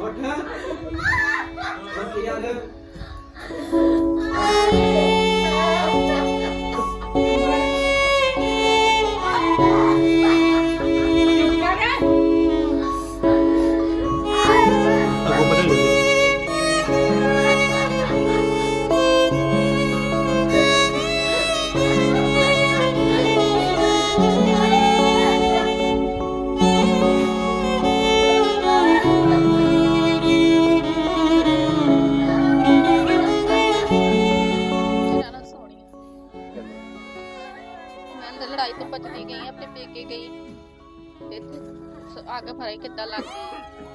ਉੱਠ। ਤਾਂ ਬਚਦੀ ਗਈ ਆਪਣੇ ਪੇਕੇ ਗਈ। ਇੱਥੇ ਸ- ਅੱਗ ਫਰਾਈ ਕਿੱਦਾਂ ਲੱਗ ਗਈ।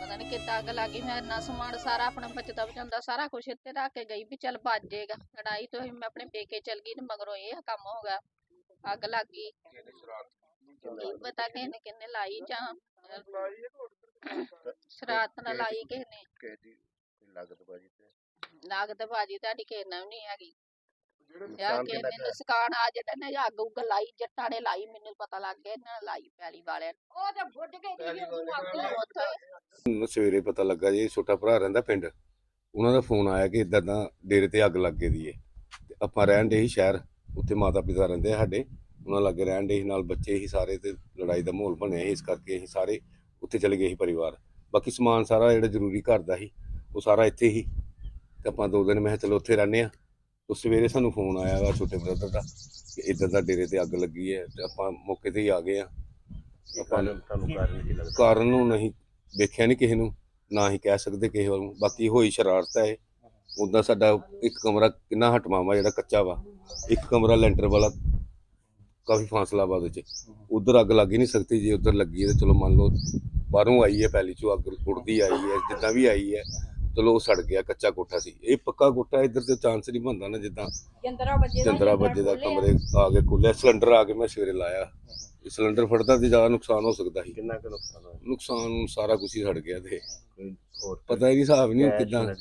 ਪਤਾ ਨਹੀਂ ਕਿੱਦਾਂ ਅੱਗ ਲੱਗ ਗਈ ਮੈਂ ਇੰਨਾ ਸਮਾਨ ਸਾਰਾ ਆਪਣਾ ਬਚਦਾ ਬਚਾਉਂਦਾ ਸਾਰਾ ਕੁਝ ਇੱਥੇ ਰੱਖ ਕੇ ਗਈ ਵੀ ਚੱਲ ਬਚ ਜਾਏਗਾ ਲੜਾਈ ਤੋਂ ਹੀ ਮੈਂ ਆਪਣੇ ਪੇਕੇ ਚਲ ਗਈ ਤੇ ਮਗਰੋਂ ਇਹ ਕੰਮ ਹੋ ਗਿਆ ਅੱਗ ਲੱਗ ਗਈ। ਕੀ ਪਤਾ ਕਿਸੇ ਨੇ ਕਿੰਨੇ ਲਾਈ ਜਾਂ ਸ਼ਰਾਰਤ ਨਾਲ ਲਾਈ ਕਿਸੇ ਨੇ। ਕਿਸੇ ਦੀ ਕੋਈ ਲਾਗਤ ਬਾਜੀ ਤੇ? ਲਾਗਤ ਬਾਜੀ ਤੁਹਾਡੀ ਕਿਸੇ ਨਾਲ ਵੀ ਨਹੀਂ ਹੈਗੀ। ਨੁਕਸਾਨ ਕਿ ਕਿੰਨਾ ਨੇ ਨੁਕਸਾਨ ਆ ਜਿਹੜਾ ਨੇ ਅੱਗ ਉੱਗ ਲਾਈ ਜੱਟਾਂ ਨੇ ਲਾਈ ਮੈਨੂੰ ਪਤਾ ਲੱਗ ਗਿਆ ਇਹਨਾਂ ਨੇ ਲਾਈ ਪੈਲੀ ਵਾਲਿਆਂ ਨੇ। ਉਹ ਤੇ ਬੁੱਢ ਗਈ ਦੀ ਉੱਥੇ ਸਵੇਰੇ ਪਤਾ ਲੱਗਾ ਜੀ ਛੋਟਾ ਭਰਾ ਰਹਿੰਦਾ ਪਿੰਡ ਉਹਨਾਂ ਦਾ ਫੋਨ ਆਇਆ ਕਿ ਇਦਾਂ ਦਾ ਡੇਰੇ ਤੇ ਅੱਗ ਲੱਗ ਗਈ ਦੀ ਏ। ਤੇ ਆਪਾਂ ਰਹਿਣ ਦੇ ਹੀ ਸ਼ਹਿਰ ਉੱਥੇ ਮਾਤਾ ਪਿਤਾ ਰਹਿੰਦੇ ਆ ਸਾਡੇ ਉਹਨਾਂ ਲਾਗੇ ਰਹਿਣ ਦੇ ਹੀ ਨਾਲ ਬੱਚੇ ਹੀ ਸਾਰੇ ਤੇ ਲੜਾਈ ਦਾ ਮਾਹੌਲ ਬਣਿਆ ਸੀ ਇਸ ਕਰਕੇ ਅਸੀਂ ਸਾਰੇ ਉੱਥੇ ਚਲੇ ਗਏ ਸੀ ਪਰਿਵਾਰ। ਬਾਕੀ ਸਮਾਨ ਸਾਰਾ ਜਿਹੜਾ ਜ਼ਰੂਰੀ ਘਰ ਦਾ ਸੀ ਉਹ ਸਾਰਾ ਇੱਥੇ ਹੀ। ਤੇ ਆਪਾਂ ਦੋ ਦਿਨ ਮੈਂ ਕਿਹਾ ਚਲੋ ਉੱਥੇ ਰਹਿੰਦੇ ਆ। ਉਸ ਸਵੇਰੇ ਸਾਨੂੰ ਫੋਨ ਆਇਆ ਵਾ ਛੋਟੇ ਬ੍ਰਦਰ ਦਾ ਕਿ ਇਦਾਂ ਦਾ ਡੇਰੇ ਤੇ ਅੱਗ ਲੱਗੀ ਹੈ ਤੇ ਆਪਾਂ ਮੌਕੇ ਤੇ ਹੀ ਆ ਗਏ ਆ ਆਪਾਂ ਤੁਹਾਨੂੰ ਕਾਰਨ ਕੀ ਲੱਗਦਾ? ਕਾਰਨ ਨੂੰ ਨਹੀਂ ਵੇਖਿਆ ਨਹੀਂ ਕਿਸੇ ਨੂੰ ਨਾ ਹੀ ਕਹਿ ਸਕਦੇ ਕਿਸੇ ਨੂੰ। ਬਾਕੀ ਹੋਈ ਸ਼ਰਾਰਤ ਹੈ ਉਦਾਂ ਸਾਡਾ ਇੱਕ ਕਮਰਾ ਕਿੰਨਾ ਹਟਵਾਵਾ ਜਿਹੜਾ ਕੱਚਾ ਵਾ। ਇੱਕ ਕਮਰਾ ਲੈਂਟਰ ਵਾਲਾ ਕਾਫੀ ਫਾਸਲਾ ਵਾ ਉਹਦੇ ਚ। ਉਧਰ ਅੱਗ ਲੱਗ ਹੀ ਨਹੀਂ ਸਕਦੀ ਜੇ ਉਧਰ ਲੱਗੀ ਹੈ ਤਾਂ ਚਲੋ ਮੰਨ ਲਓ ਬਾਹਰੋਂ ਆਈ ਹੈ ਪਹਿਲੀ ਚੋਂ ਅੱਗ ਉੱਡਦੀ ਆਈ ਹੈ ਜਿੱਦਾਂ ਵੀ ਆਈ ਹੈ। ਚਲੋ ਉਹ ਸੜ ਗਿਆ ਕੱਚਾ ਕੋਠਾ ਸੀ। ਇਹ ਪੱਕਾ ਕੋਠਾ ਇੱਧਰ ਤੇ ਚਾਂਸ ਨਹੀਂ ਬਣਦਾ ਨਾ ਜਿੱਦਾਂ ਜੰਦਰਾ ਵੱਜੇ ਜੰਦਰਾ ਵੱਜੇ ਦਾ ਕਮਰੇ ਆ ਕੇ ਖੁੱਲਿਆ ਸਿਲੰਡਰ ਆ ਕੇ ਮੈਂ ਸਵੇਰੇ ਲਾਇਆ। ਇਹ ਸਿਲੰਡਰ ਫਟਦਾ ਤੇ ਜ਼ਿਆਦਾ ਨੁਕਸਾਨ ਹੋ ਸਕਦਾ ਸੀ। ਕਿੰਨਾ ਕੁ ਨੁਕਸਾਨ ਹੋਇਆ? ਨੁਕਸਾਨ ਸਾਰਾ ਕੁਝ ਹੀ ਸੜ ਗਿਆ ਤੇ। ਪਤਾ ਹੀ ਨਹੀਂ ਹਿਸਾਬ ਨਹੀਂ ਕਿਦਾਂ?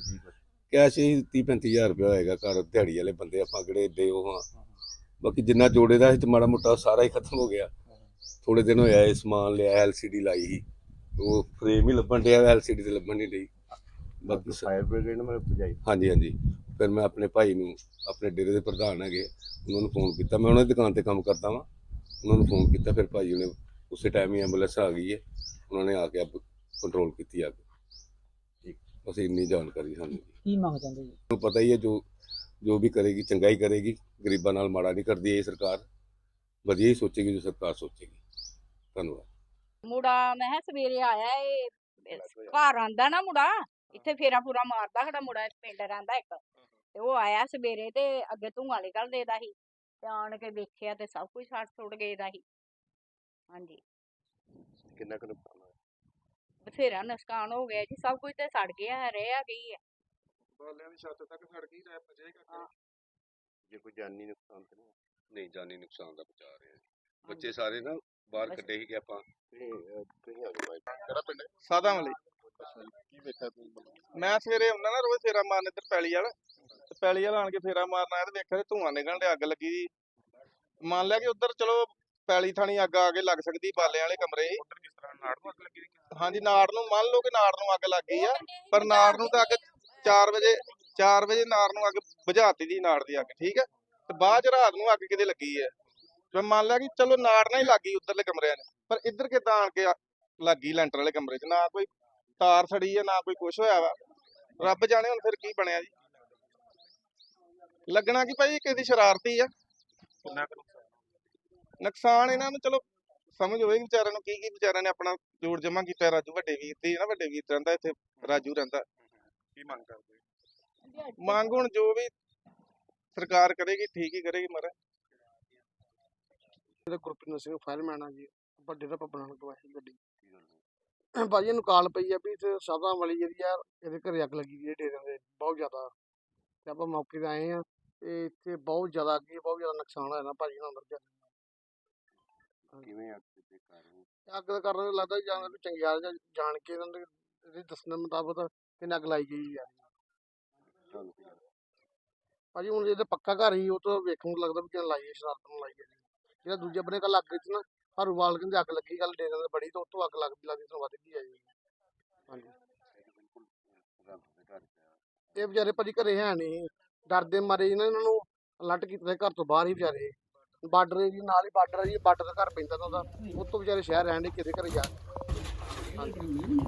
ਕੈਸ਼ ਹੀ 30 35000 ਰੁਪਇਆ ਹੋਏਗਾ ਘਰ ਦਿਹਾੜੀ ਵਾਲੇ ਬੰਦੇ ਆਪਾਂ ਕਿਹੜੇ ਏਡੇ ਉਹ ਹਾਂ। ਬਾਕੀ ਜਿੰਨਾ ਜੋੜੇ ਦਾ ਸੀ ਤੇ ਮਾੜਾ ਮੋਟਾ ਸਾਰਾ ਹੀ ਖਤਮ ਹੋ ਗਿਆ। ਥੋੜੇ ਦਿਨ ਹੋਇਆ ਇਹ ਸਮਾਨ ਲਿਆ ਐਲਸੀਡੀ ਲਾਈ ਸੀ। ਉਹ ਫਰੇਮ ਹੀ ਲੱਭਣ ਡਿਆ ਐਲਸੀਡੀ ਤੇ ਲੱਭਣ ਨਹੀਂ ਡਈ। ਬਾਕੀ ਸ- ਫਾਇਰ ਬ੍ਰਿਗੇਡ ਨੇ ਮੈਨੂੰ ਭਜਾਈ ਹਾਂਜੀ ਹਾਂਜੀ। ਫਿਰ ਮੈਂ ਆਪਣੇ ਭਾਈ ਨੂੰ ਆਪਣੇ ਡੇਰੇ ਦੇ ਪ੍ਰਧਾਨ ਹੈਗੇ ਉਹਨਾਂ ਨੂੰ ਫੋਨ ਕੀਤਾ। ਮੈਂ ਉਹਨਾਂ ਦੀ ਦੁਕਾਨ ਤੇ ਕੰਮ ਕਰਦਾ ਵਾਂ। ਉਹਨਾਂ ਨੂੰ ਫੋਨ ਕੀਤਾ ਫਿਰ ਭਾਈ ਉਹਨੇ ਉਸੇ ਟਾਈਮ ਹੀ ਐਂਬੂਲੈਂਸ ਆ ਗਈ ਹੈ ਉਹਨਾਂ ਨੇ ਆ ਕੇ ਅੱਗ ਕੰਟਰੋਲ ਕੀਤੀ ਅੱਗ। ਠੀਕ। ਬਸ ਇੰਨੀ ਜਾਣਕਾਰੀ ਸਾਨੂੰ। ਜੀ ਕੀ ਮੰਗ ਚਾਹੁੰਦੇ ਜੀ? ਤੁਹਾਨੂੰ ਪਤਾ ਹੀ ਹੈ ਜੋ ਜੋ ਵੀ ਕਰੇਗੀ ਚੰਗਾ ਹੀ ਕਰੇਗੀ। ਗਰੀਬਾਂ ਨਾਲ ਮਾੜਾ ਨਹੀਂ ਕਰਦੀ ਇਹ ਸਰਕਾਰ। ਵਧੀਆ ਹੀ ਸੋਚੇਗੀ ਜੋ ਸਰਕਾਰ ਸੋਚੇਗੀ। ਧੰਨਵਾਦ। ਮੁੰਡਾ ਮੈਂ ਕਿਹਾ ਸਵੇਰੇ ਆਇਆ ਏ। ਘਰ ਆਂਦਾ ਨਾ ਮੁੰਡਾ। ਇੱਥੇ ਫੇਰਾ ਪੂਰਾ ਮਾਰਦਾ ਸਾਡਾ ਮੁੰਡਾ ਪਿੰਡ ਰਹਿੰਦਾ ਇੱਕ। ਤੇ ਉਹ ਆਇਆ ਸਵੇਰੇ ਤੇ ਅੱਗੇ ਧੂੰਆਂ ਨਿਕਲਦੇ ਦਾ ਸੀ ਤੇ ਆਣ ਕੇ ਵੇਖਿਆ ਤੇ ਸਭ ਕੁਝ ਸੜ ਸੁੱਟ ਗਏ ਦਾ ਸੀ। ਹਾਂਜੀ। ਕਿੰਨਾ ਕੁ ਨੁਕਸਾਨ ਹੋਇਆ? ਬਥੇਰਾ ਨੁਕਸਾਨ ਹੋ ਗਿਆ ਜੀ ਸਭ ਕੁਝ ਤੇ ਸੜ ਗਿਆ ਰਹਿ ਆ ਗਈ ਹੈ ਬਾਲਿਆਂ ਦੀ ਛੱਤ ਤੱਕ ਸੜ ਗਈ ਰਹਿ ਬਚੇਗਾ ਜੇ ਕੋਈ ਜਾਨੀ ਨੁਕਸਾਨ ਤਾਂ ਨਹੀਂ ਹੋਇਆ? ਨਹੀਂ ਜਾਨੀ ਨੁਕਸਾਨ ਦਾ ਬਚਾ ਰਹੇ ਹਾਂ ਬੱਚੇ ਸਾਰੇ ਨਾ ਬਾਹਰ ਬਸ। ਕੱਢੇ ਸੀ ਕਿ ਆਪਾਂ ਇਹ, ਅਹ, ਤੁਸੀਂ ਆ ਜਾਓ ਬਾਈ। ਕਿਹੜਾ ਪਿੰਡ? ਸਾਦਾ ਕੀ ਵੇਖਿਆ ਮੈਂ ਸਵੇਰੇ ਆਉਂਦਾ ਨਾ ਰੋਜ਼ ਫੇਰਾ ਮਾਰਨ ਇੱਧਰ ਪੈਲੀ ਵਾਲ ਤੇ ਪੈਲੀ ਵਾਲ ਆਣ ਕੇ ਫੇਰਾ ਮਾਰਨ ਆਇਆ ਤੇ ਵੇਖਿਆ ਤੇ ਧੂੰਆਂ ਨਿਕਲਣ ਡਿਆ ਅੱਗ ਲੱਗੀ ਦੀ ਮੰਨ ਲਿਆ ਕਿ ਉੱਧਰ ਚਲੋ ਪੈਲੀ ਥਾਣੀ ਅੱਗ ਆ ਕੇ ਲੱਗ ਸਕਦੀ ਬਾਲਿਆਂ ਵਾਲੇ ਕਮਰੇ। ਸੀ। ਉੱਧਰ ਕਿਸ ਤਰ੍ਹਾਂ ਨਾੜ ਨੂੰ ਅੱਗ ਲੱਗੀ ਹਾਂਜੀ ਨਾੜ ਨੂੰ ਮੰਨ ਲਓ ਕਿ ਨਾੜ ਨੂੰ ਅੱਗ ਲੱਗ ਗਈ ਆ ਪਰ ਨਾੜ ਨੂੰ ਤਾਂ ਅੱਗ 4 ਵਜੇ 4 ਵਜੇ ਨਾੜ ਨੂੰ ਅੱਗ ਬੁਝਾਤੀ ਦੀ ਨਾੜ ਦੀ ਅੱਗ ਠੀਕ ਹੈ ਤੇ ਬਾਅਦ ਚ ਰਾਤ ਨੂੰ ਅੱਗ ਕਿਤੇ ਲੱਗੀ ਹੈ ਤੇ ਮੰਨ ਲਿਆ ਕਿ ਚਲੋ ਨਾੜ ਨਾਲ ਹੀ ਲੱਗੀ ਉੱਧਰਲੇ ਕਮਰਿਆਂ 'ਚ ਪਰ ਇੱਧਰ ਕਿੱਦਾਂ ਆਣ ਕੇ ਲੱਗੀ ਲੈਂਟਰ ਵਾਲੇ ਕਮਰੇ 'ਚ ਨਾ ਕੋਈ ਤਾਰ ਸੜੀ ਹੈ ਨਾ ਕੋਈ ਕੁਛ ਹੋਇਆ ਵਾ। ਰੱਬ ਜਾਣੇ ਹੁਣ ਫਿਰ ਕੀ ਬਣਿਆ ਜੀ। ਲੱਗਣਾ ਕਿ ਭਾਈ ਕਿਸੇ ਦੀ ਸ਼ਰਾਰਤੀ ਆ। ਨੁਕਸਾਨ? ਇਹਨਾਂ ਨੂੰ ਚਲੋ ਸਮਝ ਹੋਵੇਗੀ ਵਿਚਾਰਿਆਂ ਨੂੰ ਕੀ ਕੀ ਵਿਚਾਰਿਆਂ ਨੇ ਆਪਣਾ ਜੋੜ ਜਮਾ ਕੀਤਾ ਰਾਜੂ ਵੱਡੇ ਵੀਰ ਦੀ ਨਾ ਵੱਡੇ ਵੀਰ ਰਹਿੰਦਾ ਇੱਥੇ ਰਾਜੂ ਰਹਿੰਦਾ। ਕੀ ਮੰਗ ਕਰਦੇ? ਮੰਗ ਹੁਣ ਜੋ ਵੀ ਸਰਕਾਰ ਕਰੇਗੀ ਠੀਕ ਹੀ ਕਰੇਗੀ ਮਰ ਇਹਦਾ ਗੁਰਪ੍ਰੀਤ ਸਿੰਘ ਫਾਇਰਮੈਨ ਆ ਜੀ ਵੱਡੇ ਦਾ ਪੱਪਣਾ ਨੂੰ ਕਵਾਈ ਗੱਡੀ। ਭਾਜੀ ਇਹਨੂੰ ਕਾਲ ਪਈ ਆ ਵੀ ਇੱਥੇ ਸਾਦਾ ਵਾਲੀ ਜਿਹੜੀ ਆ ਇਹਦੇ ਘਰੇ ਅੱਗ ਲੱਗੀ ਦੀ ਹੈ ਡੇਰੇ ਦੇ ਬਹੁਤ ਜ਼ਿਆਦਾ। ਤੇ ਆਪਾਂ ਮੌਕੇ ਤੇ ਆਏ ਆ ਤੇ ਇੱਥੇ ਬਹੁਤ ਜ਼ਿਆਦਾ ਅੱਗ ਬਹੁਤ ਜ਼ਿਆਦਾ ਨੁਕਸਾਨ ਹੋਇਆ ਨਾ ਭਾਜੀ ਨਾਲ ਅੰਦਰ ਜਾ ਕਿਵੇਂ ਅੱਗ ਦੇ ਕਾਰਨ? ਅੱਗ ਦਾ ਕਾਰਨ ਲੱਗਦਾ ਜਾਂ ਕੋਈ ਚੰਗਿਆੜ ਜਾਂ ਜਾਣ ਕੇ ਇਹਨਾਂ ਦੇ ਇਹਦੇ ਦੱਸਣ ਮੁਤਾਬਕ ਇਹਨੇ ਅੱਗ ਲਾਈ ਗਈ ਆ। ਕੀ ਭਾਜੀ ਹੁਣ ਜਿਹਦੇ ਪੱਕਾ ਘਰ ਹੀ ਉਹ ਤਾਂ ਵੇਖਣ ਨੂੰ ਲੱਗਦਾ ਵੀ ਕਿਹਨ ਲਾਈ ਹੈ ਸ਼ਰਾਰਤ ਨੂੰ ਲਾਈ ਹੈ ਜਿਹੜਾ ਦੂਜੇ ਬੰਨੇ ਕੱਲ ਅੱਗ ਵਿੱਚ ਨਾ ਹਰੂਵਾਲ ਕਹਿੰਦੇ ਅੱਗ ਲੱਗੀ ਗੱਲ ਡੇਰੇ ਦੇ ਬੜੀ ਤੋਂ ਉੱਤੋਂ ਅੱਗ ਲੱਗਦੀ ਲੱਗਦੀ ਤੋਂ ਵੱਧ ਗਈ ਆ ਜੀ। ਹਾਂਜੀ। ਇਹ ਵਿਚਾਰੇ ਭਾਜੀ ਘਰੇ ਹੈ ਨਹੀਂ ਡਰਦੇ ਮਾਰੇ ਇਹਨਾਂ ਇਹਨਾਂ ਨੂੰ ਅਲਰਟ ਕੀਤਾ ਘਰ ਤੋਂ ਬਾਹਰ ਹੀ ਵਿਚਾਰੇ। ਬਾਰਡਰ ਏਰੀਆ ਨਾਲ ਹੀ ਬਾਰਡਰ ਹੈ ਜੀ ਬਾਰਡਰ ਦਾ ਘਰ ਪੈਂਦਾ ਤਾਂ ਉਹਦਾ ਉੱਤੋਂ ਵਿਚਾਰੇ ਸ਼ਹਿਰ ਰਹਿਣ ਦੇ ਕਿਤੇ ਘਰੇ ਜਾ ਹਾਂਜੀ।